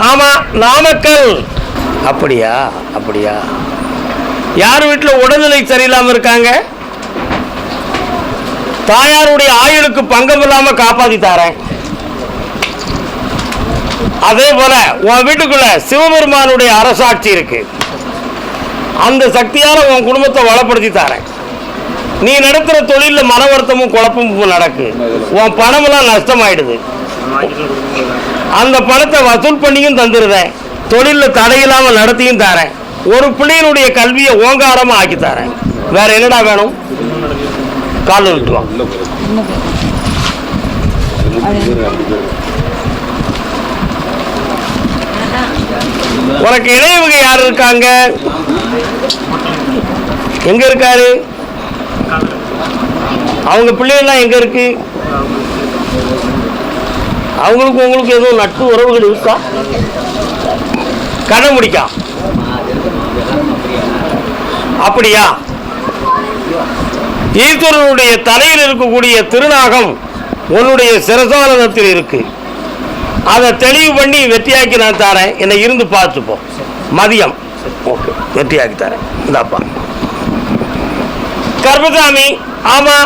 கருப்பசாமி ஆமா நாமக்கல். அப்படியா? அப்படியா? யார் வீட்டில் உடல்நிலை சரியில்லாம இருக்காங்க? தாயாருடைய ஆயுளுக்கு பங்கம் இல்லாம காப்பாத்தி தாரேன். அதே போல உன் வீட்டுக்குள்ள சிவபெருமானுடைய அரசாட்சி இருக்கு. அந்த சக்தியால உன் குடும்பத்தை வளப்படுத்தி தாரேன். நீ நடத்துற தொழில மன வருத்தமும் குழப்பமும் நடக்கு. உன் பணமெல்லாம் நஷ்டமாயிடுது. அந்த பணத்தை வசூல் பண்ணியும் தந்துடுறேன் தொழிலில் தடையில்லாமல் நடத்தியும் தரேன். ஒரு பிள்ளையினுடைய கல்வியை ஓங்காரமாக ஆக்கி தரேன். வேற என்னடா வேணும்? கால் விட்டுவாங்க உனக்கு இணையவங்க யார் இருக்காங்க? எங்க இருக்காரு? அவங்க பிள்ளைகள்லாம் எங்க இருக்கு? அவங்களுக்கு உங்களுக்கு எதுவும் நட்பு உறவுகள் இருக்கா? கடன் முடிக்கா. அப்படியா? ஈஸ்வரனுடைய தலையில் இருக்கக்கூடிய திருநாகம் உன்னுடைய சிரசாலனத்தில் இருக்கு. அதை தெளிவு பண்ணி வெற்றியாக்கி நான் தரேன். என்னை இருந்து பார்த்துப்போ. மதியம். ஓகே வெற்றியாக்கி தரேன். இந்தாப்பா. கர்பசாமி ஆமா.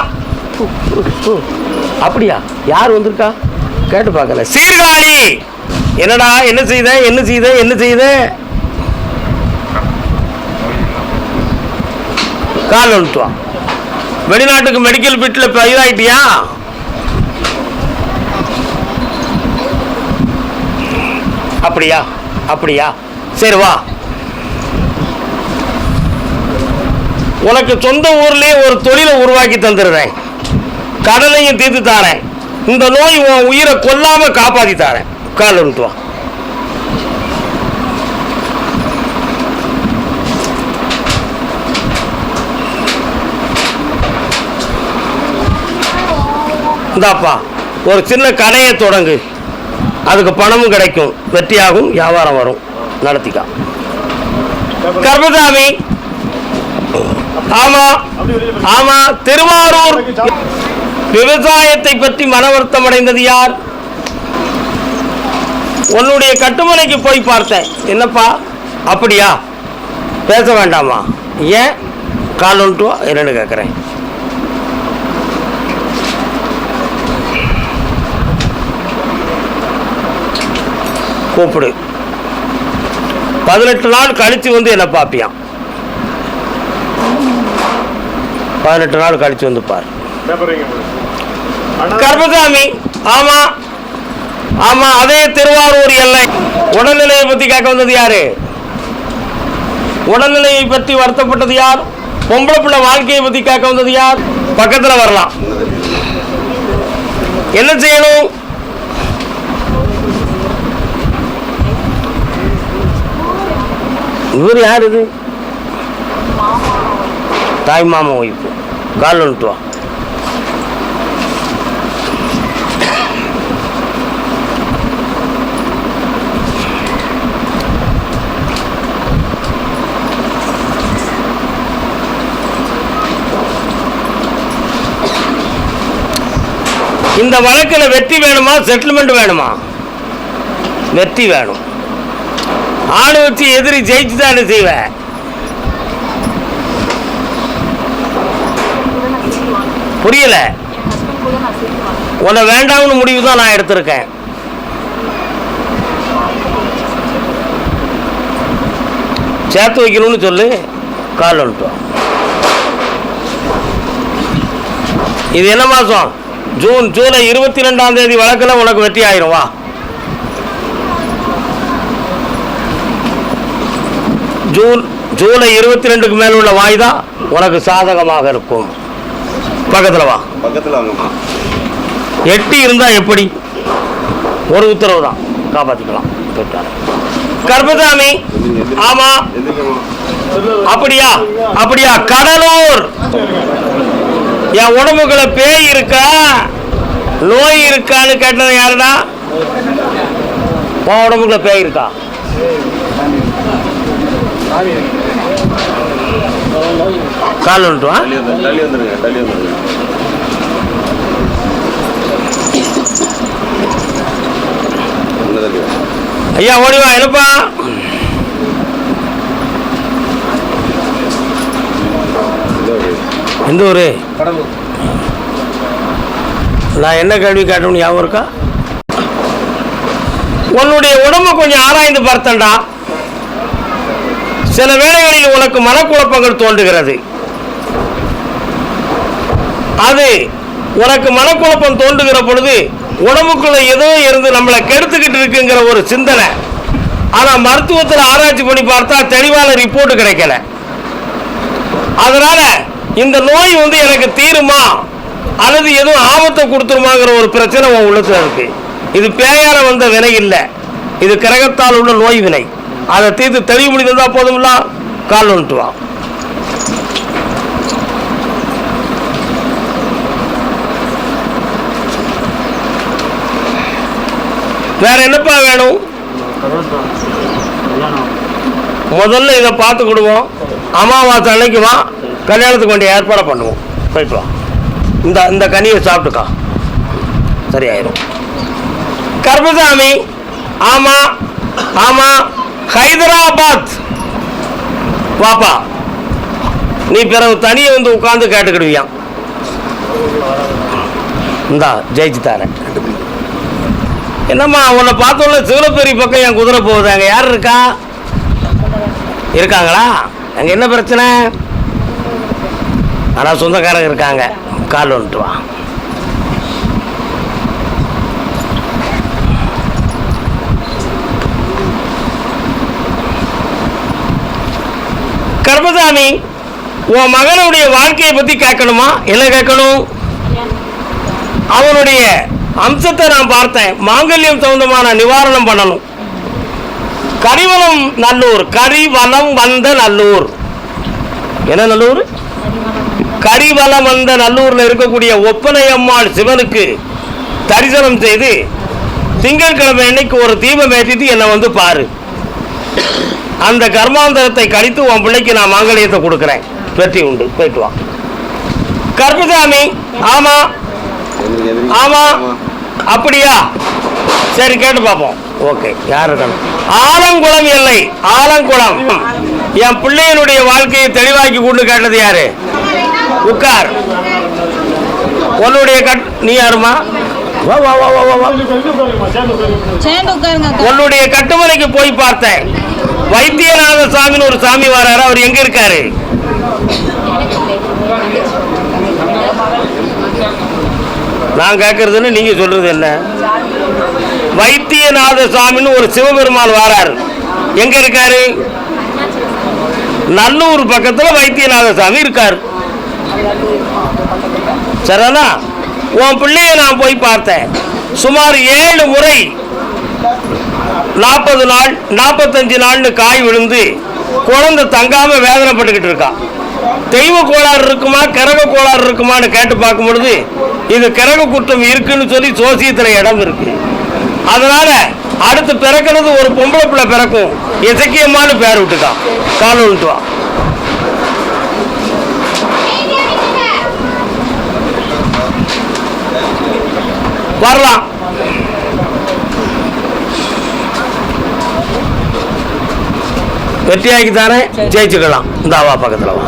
அப்படியா? யார் வந்திருக்கா? கேட்டு பார்க்கல. சீர்காழி! என்னடா என்ன செய்த என்ன செய்த என்ன செய்த? கால் அழுத்துவான் வெளிநாட்டுக்கு மெடிக்கல் பிட்டில் இப்போ அப்படியா அப்படியா? சரி வா. உனக்கு சொந்த ஊர்லேயே ஒரு தொழிலை உருவாக்கி தந்துடுறேன். கடனையும் தீர்த்து தாரேன். இந்த நோய் உன் உயிரை கொல்லாம காப்பாத்தி தாரேன். உட்கார்ல வந்துட்டு வா. இந்தாப்பா ஒரு சின்ன கடையை தொடங்கு. அதுக்கு பணமும் கிடைக்கும். வெற்றியாகும் வியாபாரம் வரும். நடத்திக்கா. கர்மசாமி. ஆமா ஆமா திருவாரூர். விவசாயத்தை பற்றி மன வருத்தம் அடைந்தது யார்? உன்னுடைய கட்டுமனைக்கு போய் பார்த்தேன். என்னப்பா? அப்படியா? பேச வேண்டாமா? ஏன்? கால் ஒன்று என்னன்னு கேட்குறேன். கூப்பிடு. பதினெட்டு நாள் கழித்து வந்து என்னை பார்ப்பியான் பதினெட்டு நாள் கழித்து வந்து பாரு. கருப்பசாமி ஆமா ஆமா அதே திருவாரூர் எல்லை. உடல்நிலையை பத்தி கேட்க வந்தது யாரு? உடல்நிலையை பற்றி வருத்தப்பட்டது யார்? பொம்பளை பிள்ளை வாழ்க்கையை பத்தி கேட்க வந்தது யார்? பக்கத்துல வரலாம். என்ன செய்யணும்? இவர் யார் இது? தாய் மாமா வைப்பு கால் வந்துட்டு இந்த வழக்கில் வெற்றி வேணுமா? செட்டில்மெண்ட் வேணுமா? வெற்றி வேணும். ஆடு வச்சு எதிரி ஜெயிச்சு தானே செய்வேன் புரியல. உன்னை வேண்டாம்னு முடிவு தான் நான் எடுத்திருக்கேன். சேர்த்து வைக்கணும்னு சொல்லு. கால் வந்துட்டோம் இது என்ன மாதம் ஜூன் ஜூலை இருபத்தி ரெண்டாம் தேதி வழக்கில் உனக்கு வெற்றி ஆயிரும் வா. ஜூன் ஜூலை இருபத்தி ரெண்டுக்கு மேல் உள்ள வாய்தா உனக்கு சாதகமாக இருக்கும். பக்கத்தில் வா. பக்கத்தில் வாங்கம்மா எட்டி இருந்தா எப்படி? ஒரு உத்தரவு தான். காப்பாத்திக்கலாம். கர்பசாமி ஆமா. அப்படியா? அப்படியா? கடலூர். என் உடம்புக்குள்ள பேய் இருக்கா? நோய் இருக்கான்னு கேட்டது யாருடா? உன் உடம்புக்குள்ள பேய் இருக்கா? கால் வந்துட்டுவா தள்ளி ஐயா ஓடிவா என்னப்பா? எந்த ஊர்? கடலூர். நான் என்ன கேள்வி கேட்டோம்னு ஞாபகம் இருக்கா? உன்னுடைய உடம்ப கொஞ்சம் ஆராய்ந்து பார்த்தண்டா சில வேளைகளில் உனக்கு மனக்குழப்பங்கள் தோன்றுகிறது. அது உனக்கு மனக்குழப்பம் தோன்றுகிற பொழுது உடம்புக்குள்ள ஏதோ இருந்து நம்மளை கெடுத்துக்கிட்டு இருக்குங்கிற ஒரு சிந்தனை. ஆனால் மருத்துவத்தில் ஆராய்ச்சி பண்ணி பார்த்தா தெளிவான ரிப்போர்ட் கிடைக்கல. அதனால இந்த நோய் வந்து எனக்கு தீருமா? அல்லது எதுவும் ஆபத்தை கொடுத்துருமாங்கிற ஒரு பிரச்சனை உன் உள்ளத்தில் இருக்கு. இது பேயால வந்த வினை இல்லை. இது கிரகத்தால் உள்ள நோய் வினை. அதை தீர்த்து தெளிவு முடிந்ததா போதும்ல? கால் வந்துட்டு வா. வேற என்னப்பா வேணும்? முதல்ல இதை பார்த்துக்கிடுவோம் அமாவாசை அன்னைக்கு வா. கல்யாணத்துக்கு வேண்டிய ஏற்பாடை பண்ணுவோம். போயிட்டு வா இந்த இந்த கனியை சாப்பிட்டுக்கா. சரியாயிரும். கர்பசாமி ஆமாம் ஆமாம் ஹைதராபாத். வாப்பா நீ பிறகு தனியை வந்து உட்காந்து கேட்டுக்கிடுவியான் இந்தா ஜெயிச்சு தாரேன். என்னம்மா உன்னை பார்த்தோம்ல சிவலப்பேரி பக்கம் என் குதிரை போகுது. அங்கே யார் இருக்கா? இருக்காங்களா? அங்கே என்ன பிரச்சனை? ஆனால் சொந்தக்காரங்க இருக்காங்க. கால் வந்துட்டு வா. கர்மசாமி உன் மகனுடைய வாழ்க்கையை பற்றி கேட்கணுமா? என்ன கேட்கணும்? அவனுடைய அம்சத்தை நான் பார்த்தேன். மாங்கல்யம் சம்பந்தமான நிவாரணம் பண்ணணும். கரிவலம் நல்லூர். கரிவலம் வந்த நல்லூர். என்ன நல்லூர்? கரிவலம் வந்த நல்லூரில் இருக்கக்கூடிய ஒப்பனை அம்மாள் சிவனுக்கு தரிசனம் செய்து திங்கட்கிழமை அன்னைக்கு ஒரு தீபம் ஏற்றிட்டு என்னை வந்து பாரு. அந்த கர்மாந்தரத்தை கழித்து உன் பிள்ளைக்கு நான் மாங்கல்யத்தை கொடுக்குறேன். வெற்றி உண்டு. போயிட்டு வா. கர்மசாமி ஆமா? ஆமா? அப்படியா? சரி கேட்டு பார்ப்போம். ஓகே. யார் ஆலங்குளம் எல்லை. ஆலங்குளம். என் பிள்ளையனுடைய வாழ்க்கையை தெளிவாக்கி கொண்டு கேட்டது யாரு? உட்கார் உன்னுடைய கட் நீ யாருமா. உன்னுடைய கட்டுமனைக்கு போய் பார்த்தேன். வைத்தியநாத சாமின்னு ஒரு சாமி வராரு. அவர் எங்க இருக்காரு? நான் கேட்கறதுன்னு நீங்க சொல்றது என்ன? வைத்தியநாத சாமின்னு ஒரு சிவபெருமான் வராரு. எங்க இருக்காரு? நல்லூர் பக்கத்தில் வைத்தியநாத சாமி இருக்கார். சரிண்ணா உன் பிள்ளைய நான் போய் பார்த்தேன். சுமார் ஏழு முறை நாற்பது நாள் நாற்பத்தஞ்சு நாள்னு காய் விழுந்து குழந்தை தங்காம வேதனைப்பட்டுக்கிட்டு இருக்கான் தெய்வ கோளாறு இருக்குமா கிரக கோளாறு இருக்குமான்னு கேட்டு பார்க்கும் பொழுது இது கிரக குற்றம் இருக்குன்னு சொல்லி சோசியத்தில் இடம் இருக்கு. அதனால அடுத்து பிறக்கிறது ஒரு பொம்பளை பிள்ளை பிறக்கும். இசக்கியமானு பேர் விட்டுக்கான் கால் விட்டு வா வரலாம். வெற்றியாக்கி தானே ஜெயிச்சுக்கலாம். இந்த வா பக்கத்தில் வா.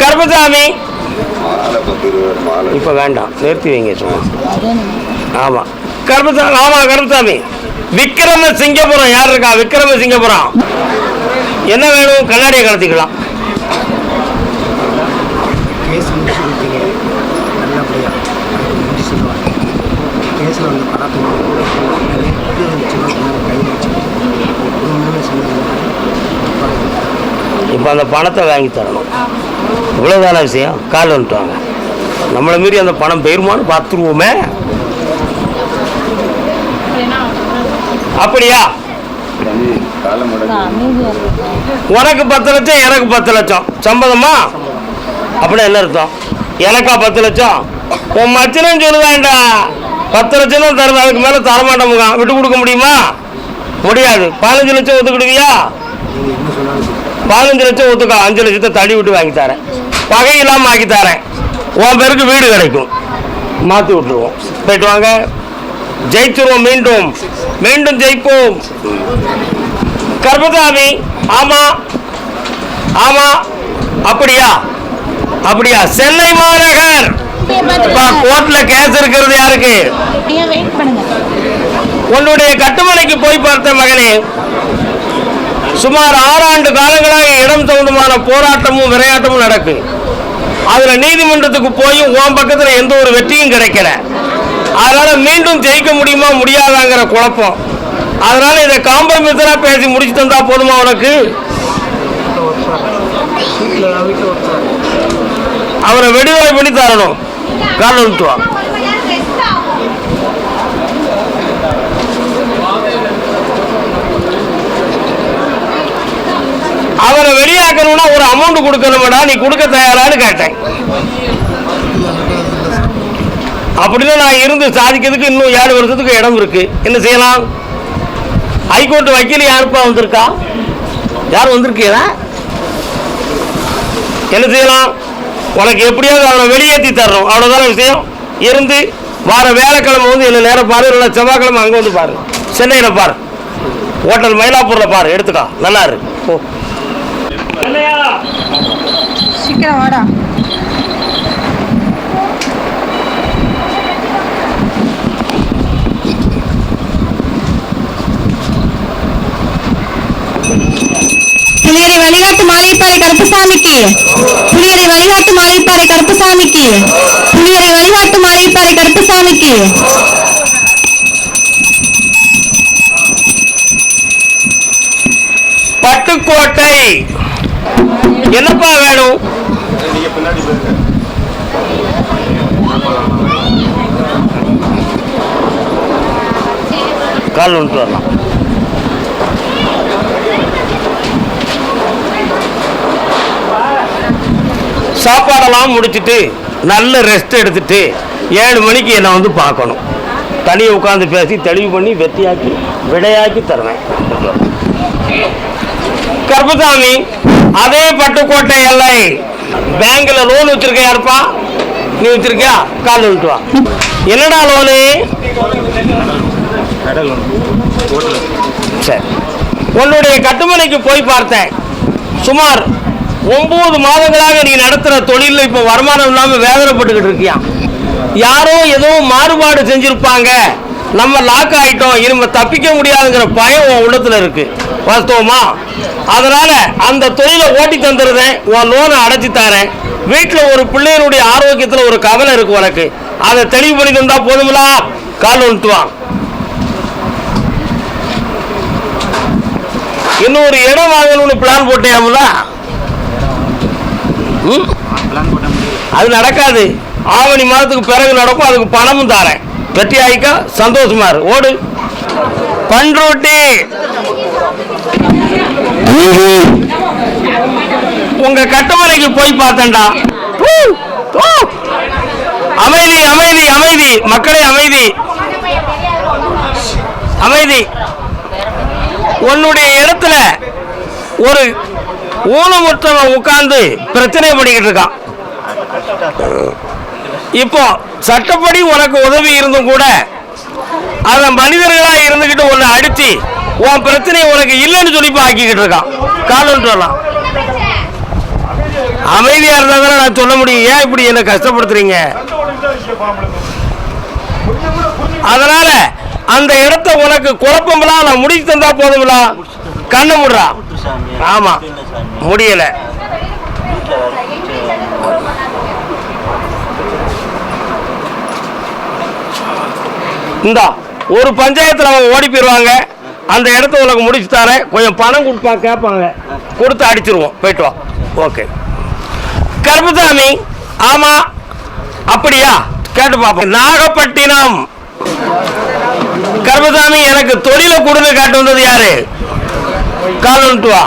கருப்பசாமி. இப்போ வேண்டாம். நிறுத்தி வைங்க சும்மா. ஆமாம் கருப்பசாமி ஆமா கருப்பசாமி விக்ரம சிங்கபுரம் யார் இருக்கா? விக்ரம சிங்கபுரம். என்ன வேணும்? கண்ணாடியை கலத்திக்கலாம் இப்போ அந்த பணத்தை வாங்கி தரணும். இவ்வளோதான விஷயம்? கால் வந்துட்டு வாங்க நம்மளை மீறி அந்த பணம் பெயருமான்னு பார்த்துருவோமே. அப்படியா? உனக்கு பத்து லட்சம் எனக்கு பத்து லட்சம். சம்பதமா அப்படின்னா என்ன அர்த்தம்? எனக்கா பத்து லட்சம்? உன் மச்சனும் சொல்லுவேன்டா பத்து லட்சம் தான் தருது அதுக்கு மேலே தரமாட்டோமுங்க விட்டு கொடுக்க முடியுமா? முடியாது. பதினஞ்சு லட்சம் ஒத்துக்கிடுவியா பதினஞ்சு லட்சம் ஒத்துக்கா அஞ்சு லட்சத்தை தடி விட்டு வாங்கி தரேன். பகை இல்லாமல் ஆக்கி தரேன். உன் பேருக்கு வீடு கிடைக்கும். மாற்றி விட்டுருவோம். போயிட்டு வாங்க. ஜெயிச்சிருவோம் மீண்டும். மீண்டும் ஜெயிப்போம். கர்மசாமி ஆமா ஆமா அப்படியா? அப்படியா? சென்னை மாநகர். கோர்ட்ல கேஸ் இருக்கிறது யாருக்கு? உன்னுடைய கட்டுமனைக்கு போய் பார்த்த மகனே சுமார் ஆறாண்டு காலங்களாக இடம் தகுந்தமான போராட்டமும் விளையாட்டமும் நடக்கு. அதுல நீதிமன்றத்துக்கு போய் உன் பக்கத்துல எந்த ஒரு வெற்றியும் கிடைக்கல. அதனால மீண்டும் ஜெயிக்க முடியுமா முடியாதாங்கிற குழப்பம். அதனால இதை காம்ப்ரமைஸரா பேசி முடிச்சு தந்தா போதுமா உனக்கு? அவரை வெடிவலை பண்ணி தரணும். கால் அவரை வெளியாக்கணும்னா ஒரு அமௌண்ட் கொடுக்கணும்டா நீ கொடுக்க தயாரான்னு கேட்டேன். அப்படின்னு நான் இருந்து சாதிக்கிறதுக்கு இன்னும் ஏழு வருஷத்துக்கு இடம் இருக்கு. என்ன செய்யலாம்? ஹைகோர்ட் வக்கீல் யாருப்பா வந்திருக்கா? யார் வந்திருக்கீங்களா என்ன செய்யலாம்? உனக்கு எப்படியாவது அவனை வெளியேற்றி தர்றோம் அவ்வளோதான விஷயம்? இருந்து வார வேலைக்கிழமை வந்து என்ன நேரம் பாரு இல்லை செவ்வாய்க்கிழமை அங்கே வந்து பாரு. சென்னையில் பாரு. ஹோட்டல் மயிலாப்பூரில் பாரு எடுத்துக்கா. நல்லா இருக்கு. போ. சீக்கிரம் வாடா. புலியரை வழிகாட்டு மாலைப்பாறை கருப்பசாமிக்கு. புலியரை வழிகாட்டு மாலைப்பாறை கருப்பசாமிக்கு. புலியரை வழிகாட்டு மாலைப்பாறை கருப்பசாமிக்கு. பட்டுக்கோட்டை என்னப்பா வேணும்? நீங்க பின்னாடி போயிருங்க கால் வந்துட்டு வரலாம். சாப்பாடெல்லாம் முடிச்சுட்டு நல்ல ரெஸ்ட் எடுத்துட்டு ஏழு மணிக்கு என்னை வந்து பார்க்கணும். தனியாக உட்காந்து பேசி தெளிவு பண்ணி வெத்தியாக்கி விடையாக்கி தருவேன் கருப்பசாமி அதே பட்டுக்கோட்டை எல்லை. பேங்க்கில் லோன் வச்சிருக்க யாருப்பா நீ வச்சிருக்கியா? கால் வந்துட்டு வா. என்னடா லோனு சரி. உன்னுடைய கட்டுமனைக்கு போய் பார்த்தேன். சுமார் ஒன்பது மாதங்களாக நீ நடத்துகிற தொழிலில் இப்போ வருமானம் இல்லாமல் வேதனைப்பட்டுக்கிட்டு இருக்கியா? யாரோ ஏதோ மாறுபாடு செஞ்சுருப்பாங்க. நம்ம லாக் ஆகிட்டோம் இனிமே தப்பிக்க முடியாதுங்கிற பயம் உன் உள்ளத்தில் இருக்குது வாஸ்தவமா? அதனால் அந்த தொழிலை ஓட்டி தந்துடுறேன். உன் லோனை அடைச்சி தரேன். வீட்டில் ஒரு பிள்ளையனுடைய ஆரோக்கியத்தில் ஒரு கவலை இருக்குது உனக்கு. அதை தெளிவு பண்ணி தந்தா போதுங்களா கால் வந்துட்டு இன்னொரு இடம் வாங்கணும்னு பிளான் போட்டேன் அது நடக்காது. ஆவணி மாதத்துக்கு பிறகு நடக்கும் அதுக்கு பணமும் தரேன். வெற்றி ஆகிக்கா சந்தோஷமா இரு. ஓடு. பண்ருட்டி. உங்க கட்டுமனைக்கு போய் பார்த்தேன்டா. அமைதி அமைதி அமைதி. மக்களே அமைதி. அமைதி. உன்னுடைய இடத்துல ஒரு ஊனமுற்றவன் உட்கார்ந்து பிரச்சனை பண்ணிக்கிட்டு இருக்கான். இப்போ சட்டப்படி உனக்கு உதவி இருந்தும் கூட அதை மனிதர்களா இருந்துகிட்டு உன்னை அடிச்சு உன் பிரச்சனை உனக்கு இல்லைன்னு சொல்லி ஆக்கிக்கிட்டு இருக்கான். காலம் சொல்லலாம். அமைதியா இருந்தா தானே நான் சொல்ல முடியும். ஏன் இப்படி என்ன கஷ்டப்படுத்துறீங்க? அதனால அந்த இடத்த உனக்கு குழப்பம்லாம் நான் முடிச்சு தந்தா போதுங்களா கண்ணு முடுறா. ஆமா. முடியலை. இந்தா ஒரு பஞ்சாயத்தில் அவங்க ஓடி போயிடுவாங்க அந்த இடத்த உனக்கு முடிச்சு தரேன். கொஞ்சம் பணம் கொடுப்பா கேட்பாங்க. கொடுத்து அடிச்சிருவோம். போயிட்டு வா. ஓகே. கருப்புசாமி ஆமா? அப்படியா? கேட்டு பார்ப்போம் நாகப்பட்டினம். கருப்புசாமி எனக்கு தொழிலை கொடுங்க காட்டு வந்தது யாரு? கால் வந்துட்டு வா.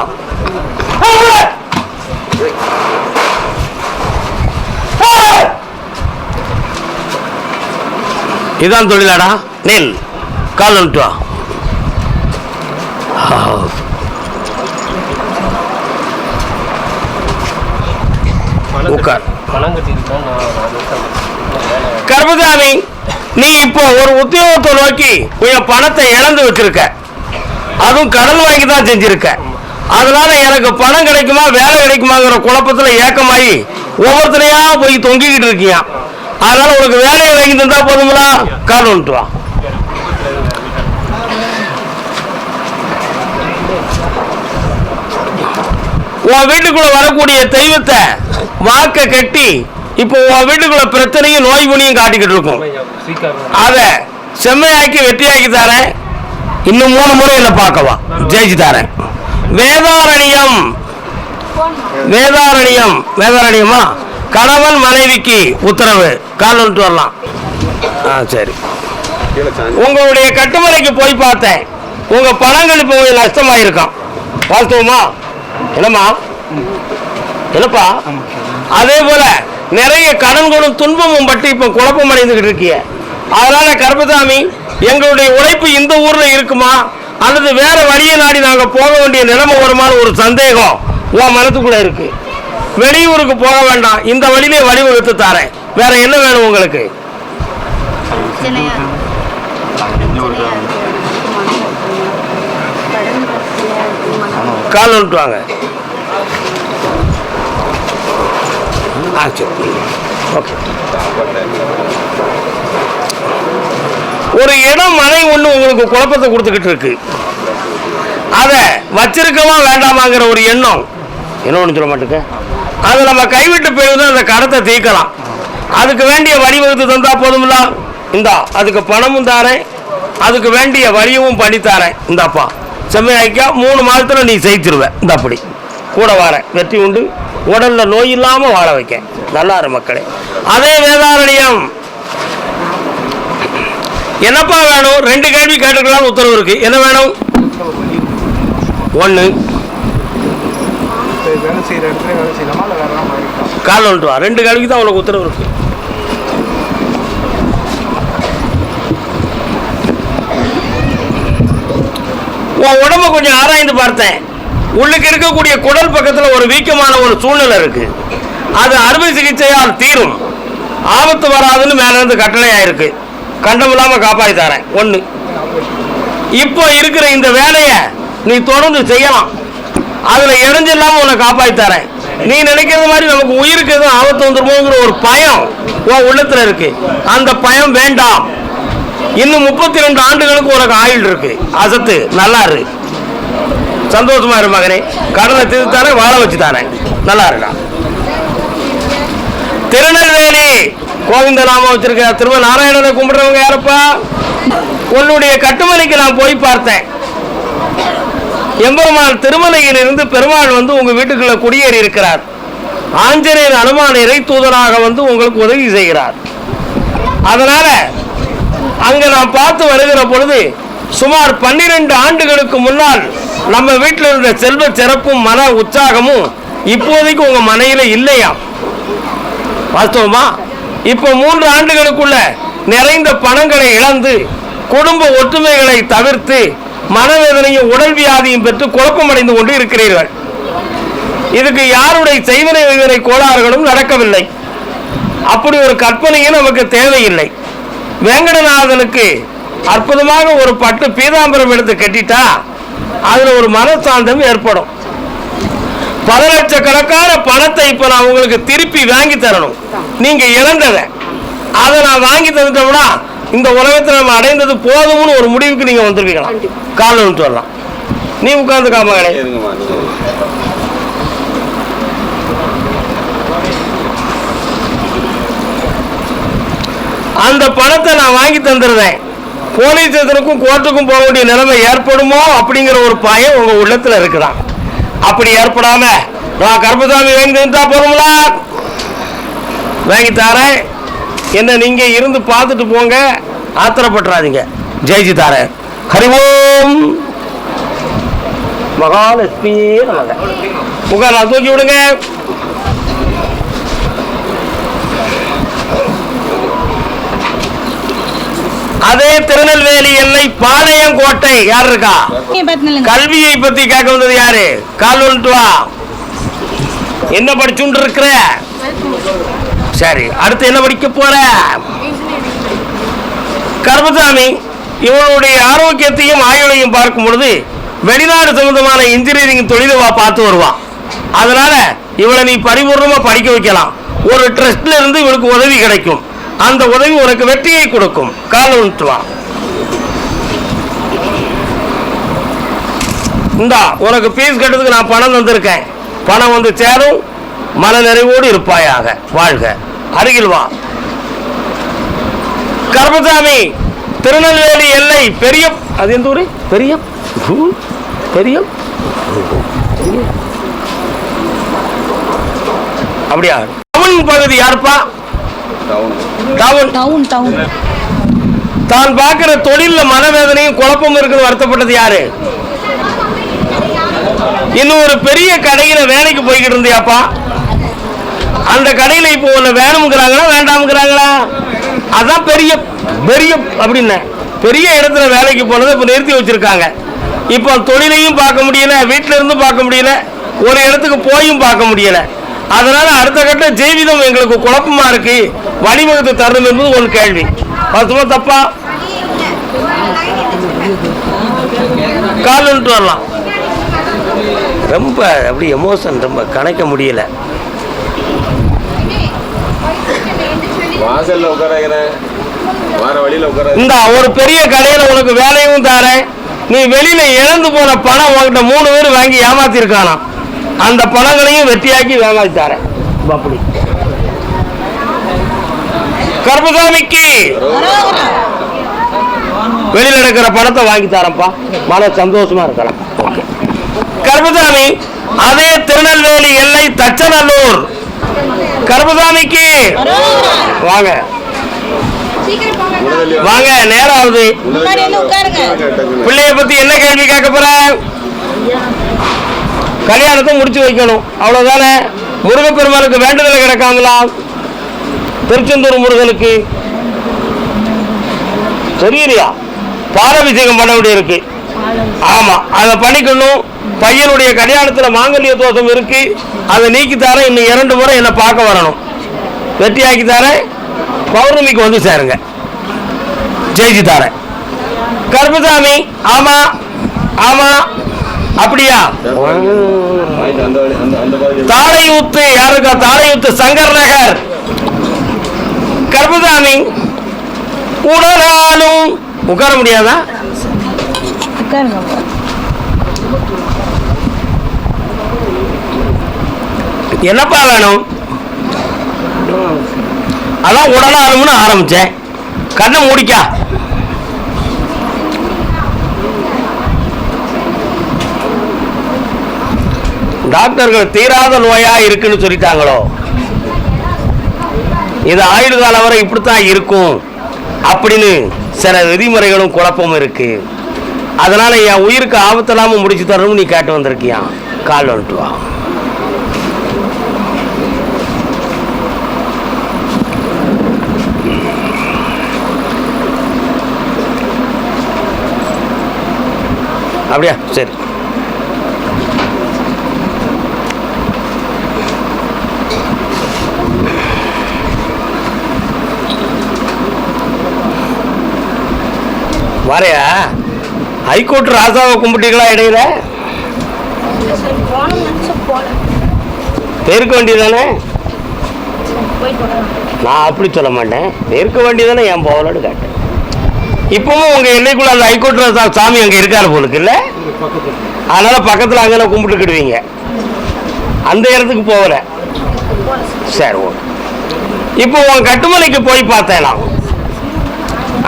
இதான் தொழிலாடா. நெல். கால் வந்துட்டு வா. உட்கார். நீ இப்போ ஒரு உத்தியோகத்தை நோக்கி உன் பணத்தை இழந்து வச்சிருக்க. அதுவும் கடன் வாங்கி தான் செஞ்சிருக்க. அதனால எனக்கு பணம் கிடைக்குமா வேலை கிடைக்குமாங்கிற குழப்பத்துல ஏக்கமாயி ஒவ்வொருத்தரையா போய் தொங்கிக்கிட்டு இருக்கியா அதனால உனக்கு வேலையை வாங்கி தந்தா போதுங்களா கால் வா. உன் வீட்டுக்குள்ள வரக்கூடிய தெய்வத்தை வாக்க கட்டி இப்போ உன் வீட்டுக்குள்ள பிரச்சனையும் நோய் குணியும் காட்டிக்கிட்டு இருக்கும். அத செம்மையாக்கி வெற்றியாக்கி தரேன். இன்னும் மூணு முறை என்ன பார்க்கவா. ஜெயிச்சு தரேன். வேதாரணியம். வேதாரண்யம். வேதாரணியமா? கணவன் மனைவிக்கு உத்தரவு. கால் வந்துட்டு வரலாம். ஆ சரி. உங்களுடைய கட்டுமலைக்கு போய் பார்த்தேன். உங்க பணங்கள் இப்போ கொஞ்சம் நஷ்டமாயிருக்கான். வாஸ்தவமா? என்னம்மா என்னப்பா அதே போல நிறைய கடன்களும் துன்பமும் பட்டு இப்போ குழப்பம் அடைந்துகிட்டு இருக்கிய. அதனால கருப்பசாமி எங்களுடைய உழைப்பு இந்த ஊர்ல இருக்குமா? அல்லது வேற வழியை நாடி நாங்கள் போக வேண்டிய நிலைமை வருமான்னு ஒரு சந்தேகம் உன் மனத்துக்குள்ள இருக்கு. வெளியூருக்கு போக வேண்டாம். இந்த வழியிலே வழிவகுத்து தாரேன். வேற என்ன வேணும் உங்களுக்கு? கால் வந்துட்டு வாங்க. ஆ சரி. ஓகே. ஒரு இடம் மனை ஒன்று உங்களுக்கு குழப்பத்தை கொடுத்துக்கிட்டு இருக்கு. அதை வச்சிருக்கவா வேண்டாமாங்கிற ஒரு எண்ணம். என்ன ஒன்று சொல்ல மாட்டேங்க? அதை நம்ம கைவிட்டு போயிருந்தா அந்த கடத்தை தீர்க்கலாம். அதுக்கு வேண்டிய வழிவகுத்து தந்தா போதுமில்ல இந்தா அதுக்கு பணமும் தாரேன். அதுக்கு வேண்டிய வரியும் பண்ணி தாரேன். இந்தாப்பா செம்மையாக்கா மூணு மாதத்தில் நீ செய்திருவேன் இந்த அப்படி. கூட வாரேன். வெற்றி உண்டு. உடலில் நோய் இல்லாமல் வாழ வைக்க நல்லாரு மக்களே. அதே வேதாரணியம். என்னப்பா வேணும்? ரெண்டு கேள்வி கேட்டுக்கலாம்னு உத்தரவு இருக்கு. என்ன வேணும்? ஒன்று கால் வந்துட்டு ரெண்டு கேள்விக்கு தான் உனக்கு உத்தரவு இருக்கு. உன் உடம்ப கொஞ்சம் ஆராய்ந்து பார்த்தேன். உள்ளுக்கு இருக்கக்கூடிய குடல் பக்கத்தில் ஒரு வீக்கமான ஒரு சூழ்நிலை இருக்கு. அது அறுவை சிகிச்சையால் தீரும். ஆபத்து வராதுன்னு மேலேருந்து கட்டளை ஆயிருக்கு கண்டம் காப்பாற்றி தரேன். ஒன்று இப்போ இருக்கிற இந்த வேலையை நீ தொடர்ந்து செய்யலாம். அதுல இடைஞ்சு இல்லாம உன்னை காப்பாற்றி தரேன். நீ நினைக்கிறது மாதிரி நமக்கு உயிருக்கு எதுவும் ஆபத்து வந்துருமோங்கிற ஒரு பயம் உன் உள்ளத்துல இருக்கு. அந்த பயம் வேண்டாம். இன்னும் முப்பத்தி ரெண்டு ஆண்டுகளுக்கு உனக்கு ஆயுள் இருக்கு. அசத்து நல்லா இரு சந்தோஷமா இரு மகனே. கடனை தீர்த்து வாழ வச்சு தானே நல்லா இருக்கா? திருநெல்வேலி. கோவிந்த நாம வச்சிருக்க திரும்ப நாராயணனை கும்பிடுறவங்க யாரப்பா? உன்னுடைய கட்டுமலைக்கு நான் போய் பார்த்தேன். எம்பெருமான் திருமலையில் இருந்து பெருமாள் வந்து உங்க வீட்டுக்குள்ள குடியேறி இருக்கிறார். ஆஞ்சநேயர் அனுமான இறை தூதராக வந்து உங்களுக்கு உதவி செய்கிறார். அதனால அங்க நான் பார்த்து வருகிற பொழுது சுமார் பன்னிரண்டு ஆண்டுகளுக்கு முன்னால் நம்ம வீட்டில் இருந்த செல்வ சிறப்பும் மன உற்சாகமும் இப்போதைக்கு உங்க மனையில இல்லையா வாஸ்தவமா? இப்போ மூன்று ஆண்டுகளுக்குள்ள நிறைந்த பணங்களை இழந்து குடும்ப ஒற்றுமைகளை தவிர்த்து மனவேதனையும் உடல் வியாதியும் பெற்று குழப்பமடைந்து கொண்டு இருக்கிறீர்கள். இதுக்கு யாருடைய செய்வினை வைவனை கோளாறுகளும் நடக்கவில்லை. அப்படி ஒரு கற்பனையும் நமக்கு தேவையில்லை. வேங்கடநாதனுக்கு அற்புதமாக ஒரு பட்டு பீதாம்பரம் எடுத்து கட்டிட்டா அதில் ஒரு மனசாந்தம் ஏற்படும். பல லட்சக்கணக்கான பணத்தை இப்ப நான் உங்களுக்கு திருப்பி வாங்கி தரணும். நீங்க இழந்ததை. அதை நான் வாங்கி தந்துட்டோம்னா இந்த உலகத்தில் நம்ம அடைந்தது போதும்னு ஒரு முடிவுக்கு நீங்க வந்துருவீங்களா கால் வந்துட்டு வரலாம். நீ நீங்க அந்த பணத்தை நான் வாங்கி தந்துடுறேன் போலீஸ் ஸ்டேஷனுக்கும் கோர்ட்டுக்கும் போக வேண்டிய நிலைமை ஏற்படுமோ அப்படிங்கிற ஒரு பயம் உங்க உள்ளத்துல இருக்குதான். அப்படி ஏற்படாம நான் கருப்பசாமி வாங்கி தந்தா போதுங்களா வாங்கி தாரேன் என்ன நீங்க இருந்து பார்த்துட்டு போங்க. ஆத்திரப்பட்டுறாதீங்க. ஜெயிச்சு தாரேன் ஹரிவோம் ஓம். மகாலட்சுமியே நமக்கு புகார் நான் தூக்கி விடுங்க. அதே திருநெல்வேலி எல்லை பாளையங்கோட்டை யார் இருக்கா? கல்வியை பத்தி கேட்க வந்தது யாரு? கால் வா என்ன படிச்சுட்டு இருக்கிற? சரி அடுத்து என்ன படிக்க போற? கருப்பசாமி இவனுடைய ஆரோக்கியத்தையும் ஆயுளையும் பார்க்கும் பொழுது வெளிநாடு சம்பந்தமான இன்ஜினியரிங் தொழிலை வா பார்த்து வருவான் அதனால இவளை நீ பரிபூர்ணமா படிக்க வைக்கலாம். ஒரு ட்ரஸ்ட்ல இருந்து இவனுக்கு உதவி கிடைக்கும். அந்த உதவி உனக்கு வெற்றியை கொடுக்கும். கால விட்டு இந்தா உனக்கு ஃபீஸ் கட்டுறதுக்கு நான் பணம் தந்திருக்கேன். பணம் வந்து சேரும் மன நிறைவோடு இருப்பாயாக. வாழ்க. அருகில் வா. கர்மசாமி திருநெல்வேலி எல்லை பெரிய அது எந்த ஊர்? பெரிய பெரிய அப்படியா? தமிழ் பகுதி யாருப்பா? டவுன் டவுன் டவுன் தான் பார்க்கிற தொழில்ல மனவேதனையும் குழப்பமும் இருக்குன்னு வருத்தப்பட்டது யாரு? இன்னும் ஒரு பெரிய கடையில வேலைக்கு போய்கிட்டு இருந்தியாப்பா? அந்த கடையில இப்போ உன்னை வேணுங்கிறாங்களா வேண்டாமுங்கிறாங்களா? அதான் பெரிய பெரிய அப்படின்னு பெரிய இடத்துல வேலைக்கு போனதை இப்போ நிறுத்தி வச்சிருக்காங்க. இப்போ தொழிலையும் பார்க்க முடியல வீட்டில இருந்து பார்க்க முடியல ஒரு இடத்துக்கு போயும் பார்க்க முடியல. அதனால அடுத்த கட்ட ஜீவிதம் எங்களுக்கு குழப்பமா இருக்கு. வழிவகுத்து தரணும் என்பது ஒரு கேள்வி. பசுமா தப்பா? கால் வந்துட்டு வரலாம். ரொம்ப அப்படி எமோஷன் ரொம்ப கணக்க முடியல. வாசல்ல உட்கார வைக்கிறேன் வார வழியில உட்கார. இந்த ஒரு பெரிய கடையில உனக்கு வேலையும் தரேன். நீ வெளியில இழந்து போன பணம் உன்கிட்ட மூணு பேர் வாங்கி ஏமாத்திருக்கானாம். அந்த பணங்களையும் வெட்டியாக்கி ஏமாத்தி தரேன். அப்படி கர்மசாமிக்கு வெளியில இருக்கிற பணத்தை வாங்கி தரேன்ப்பா. மன சந்தோஷமா இருக்கலாம் ஓகே. கர்மசாமி அதே திருநெல்வேலி எல்லை தச்சநல்லூர். கர்மசாமிக்கு வாங்க. வாங்க நேரம் ஆகுது. பிள்ளைய பத்தி என்ன கேள்வி கேட்க போற கல்யாணத்தை முடிச்சு வைக்கணும். அவ்வளோதானே முருகப்பெருமானுக்கு வேண்டுதல் கிடைக்காங்களா? திருச்செந்தூர் முருகனுக்கு. தெரியலையா பாலாபிஷேகம் பண்ண வேண்டியிருக்கு ஆமா அதை பண்ணிக்கணும். பையனுடைய கல்யாணத்துல மாங்கல்ய தோஷம் இருக்கு. அதை நீக்கி இன்னும் இரண்டு முறை என்னை பார்க்க வரணும். வெட்டியாக்கி தரேன். பௌர்ணமிக்கு வந்து சேருங்க. ஜெயிச்சு தரேன். கருப்புசாமி ஆமா ஆமா. அப்படியா? தாழையூத்து யாருக்கா? தாழையூத்து சங்கர் நகர் கருப்பசாமி உடலாலும் உட்கார முடியாதா? என்னப்பா வேணும்? அதான் உடலாலும்னு ஆரம்பிச்சேன். கண்ணை மூடிக்கா. டாக்டர்கள் தீராத நோயா இருக்குன்னு சொல்லிட்டாங்களோ? இது ஆயுள் காலம் வரை இப்படித்தான் இருக்கும் அப்படின்னு சில விதிமுறைகளும் குழப்பமும் இருக்கு. அதனால என் உயிருக்கு ஆபத்தில்லாம முடிச்சு தரணும்னு நீ கேட்டு வந்திருக்கியா? கால் வந்துட்டு வா. அப்படியா? சரி. வரையா? ஹைகோர்ட் ராசாவை கும்பிட்டீங்களா இடையில? பெருக்க வேண்டியதானே நான் அப்படி சொல்ல மாட்டேன். பெருக்க வேண்டியதானே என் போகலன்னு கேட்டேன். இப்பவும் உங்க எல்லைக்குள்ள அந்த ஹைகோர்ட் ராசா சாமி அங்கே இருக்காரு போலுக்கு இல்லை? அதனால பக்கத்தில் அங்கே கும்பிட்டுக்கிடுவீங்க? அந்த இடத்துக்கு போகல. சரி ஓகே. இப்போ உன் கட்டுமலைக்கு போய் பார்த்தேன்? நான்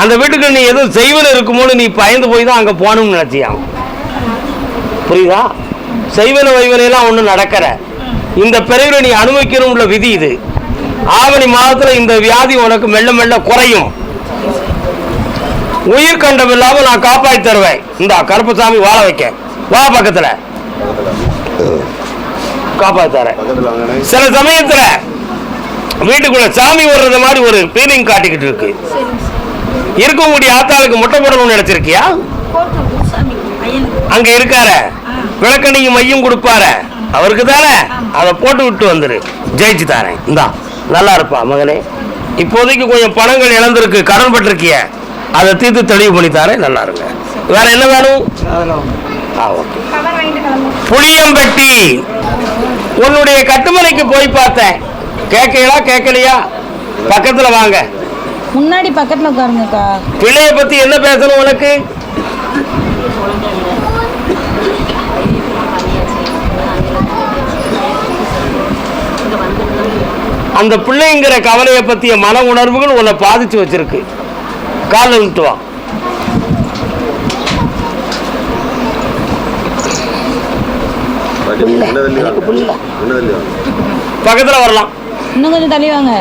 அந்த வீட்டுக்கு நீ எதுவும் செய்வன இருக்குமோன்னு நீ பயந்து போய் தான் அங்கே போகணும்னு நினச்சியாம் புரியுதா? செய்வன வைவனையெல்லாம் ஒன்றும் நடக்கிற. இந்த பிறவில நீ அனுபவிக்கணும்ல விதி இது. ஆவணி மாதத்தில் இந்த வியாதி உனக்கு மெல்ல மெல்ல குறையும். உயிர் கண்டம் இல்லாமல் நான் காப்பாற்றி தருவேன். இந்த கருப்பசாமி வாழ வைக்க. வா பக்கத்தில். காப்பாற்றி தரேன். சில சமயத்தில் வீட்டுக்குள்ள சாமி வர்றது மாதிரி ஒரு ஃபீலிங் காட்டிக்கிட்டு இருக்கு. இருக்கக்கூடிய ஆத்தாளுக்கு முட்டை போடணும்னு நினைச்சிருக்கியா? அங்க இருக்கார. விளக்கணிக்கு மையம் கொடுப்பார. அவருக்கு தானே? அதை போட்டு விட்டு வந்துரு. ஜெயிச்சு தாரேன். இந்தா நல்லா இருப்பா மகனே. இப்போதைக்கு கொஞ்சம் பணங்கள் இழந்திருக்கு கடன் பட்டிருக்கிய. அதை தீர்த்து தெளிவு பண்ணி தாரேன் நல்லா இருங்க. வேற என்ன வேணும்? புளியம்பட்டி. உன்னுடைய கட்டுமனைக்கு போய் பார்த்தேன். கேட்கலா கேட்கலையா? பக்கத்துல வாங்க. முன்னாடி பக்கத்துல உட்காருங்கக்கா. பிள்ளைய பத்தி என்ன பேசணும் உனக்கு? அந்த பிள்ளைங்கிற கவலையை பத்திய மன உணர்வுகள் உன்னை பாதிச்சு வச்சிருக்கு. காலில் விட்டு வா. பக்கத்துல வரலாம். இன்னும் கொஞ்சம் தள்ளி வாங்க.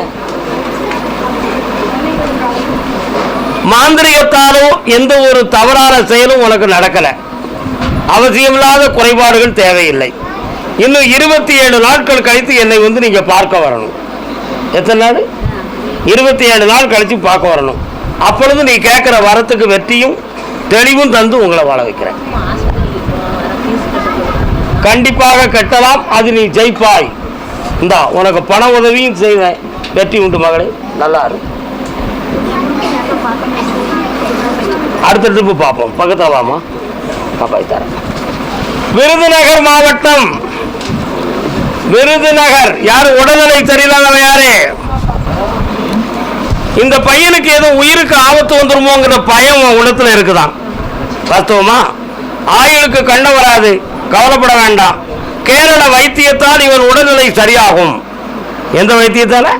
மாந்திரிகத்தாலோ எந்த ஒரு தவறான செயலும் உனக்கு நடக்கல. அவசியமில்லாத குறைபாடுகள் தேவையில்லை. இன்னும் இருபத்தி ஏழு நாட்கள் கழித்து என்னை வந்து நீங்க பார்க்க வரணும். எத்தனை நாள்? இருபத்தி ஏழு நாள் கழித்து பார்க்க வரணும். அப்பொழுது நீ கேட்குற வரத்துக்கு வெற்றியும் தெளிவும் தந்து உங்களை வாழ வைக்கிறேன். கண்டிப்பாக கட்டலாம். அது நீ ஜெயிப்பாய். இந்தா உனக்கு பண உதவியும் செய்வேன். வெற்றி உண்டு மகளே. நல்லா இருக்கும் அடுத்த ட்ரிப்பு பார்ப்போம். பக்கத்தில் வாமா பாப்பா தரேன். விருதுநகர் மாவட்டம். விருதுநகர். யார் உடல்நிலை சரியில்லாதவன் யாரு? இந்த பையனுக்கு ஏதோ உயிருக்கு ஆபத்து வந்துருமோங்கிற பயம் உன் இருக்குதான். வாஸ்தவமா? ஆயுளுக்கு கண்ண வராது. கவலைப்பட வேண்டாம். கேரள வைத்தியத்தால் இவர் உடல்நிலை சரியாகும். எந்த வைத்தியத்தால்?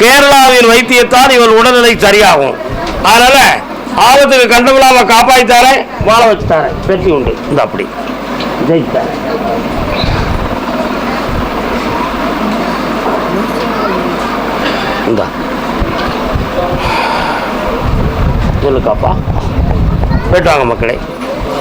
கேரளாவின் வைத்தியத்தால் இவன் உடல்நிலை சரியாகும். அதனால ஆபத்துக்கு கண்டமில்லாம காப்பாற்றித்தாரேன் வாழ வச்சுத்தாரேன் வெற்றி உண்டு. இந்த அப்படி. ஜெயித்தார். இந்தா. சொல்லுக்காப்பா போயிட்டு வாங்க மக்களே.